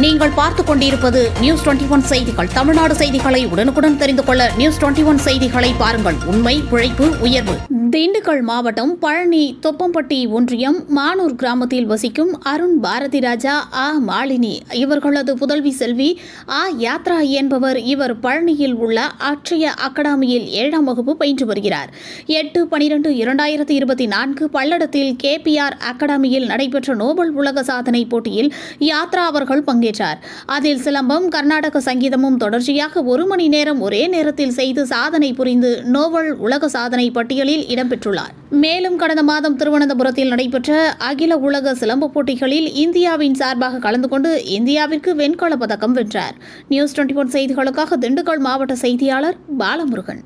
நீங்கள் பார்த்துக் கொண்டிருப்பது நியூஸ் டுவெண்டி ஒன் செய்திகள். தமிழ்நாடு செய்திகளை உடனுக்குடன் தெரிந்து கொள்ள நியூஸ் டுவெண்டி ஒன் செய்திகளை பாருங்கள். உண்மை உழைப்பு உயர்வு. திண்டுக்கல் மாவட்டம் பழனி தொப்பம்பட்டி ஒன்றியம் மானூர் கிராமத்தில் வசிக்கும் அருண் பாரதி ராஜா ஆ. மாலினி. இவர்களது புதல்வி செல்வி ஆ. யாத்ரா என்பவர் இவர் பழனியில் உள்ள அட்சய அகாடமியில் ஏழாம் வகுப்பு பயின்று வருகிறார். எட்டு பனிரெண்டு இரண்டாயிரத்தி இருபத்தி நான்கு பல்லடத்தில் கேபிஆர் அகாடமியில் நடைபெற்ற நோபல் உலக சாதனை போட்டியில் யாத்ரா அவர்கள் பங்கேற்றார் அதில் சிலம்பம் கர்நாடக சங்கீதமும் தொடர்ச்சியாக ஒரு மணி நேரம் ஒரே நேரத்தில் செய்து சாதனை புரிந்து நோவல் உலக சாதனை பட்டியலில் இடம்பெற்றுள்ளார். மேலும் கடந்த மாதம் திருவனந்தபுரத்தில் நடைபெற்ற அகில உலக சிலம்ப போட்டிகளில் இந்தியாவின் சார்பாக கலந்து கொண்டு இந்தியாவிற்கு வெண்கல பதக்கம் வென்றார். நியூஸ் டுவெண்டி ஒன் செய்திகளுக்காக திண்டுக்கல் மாவட்ட செய்தியாளர் பாலமுருகன்.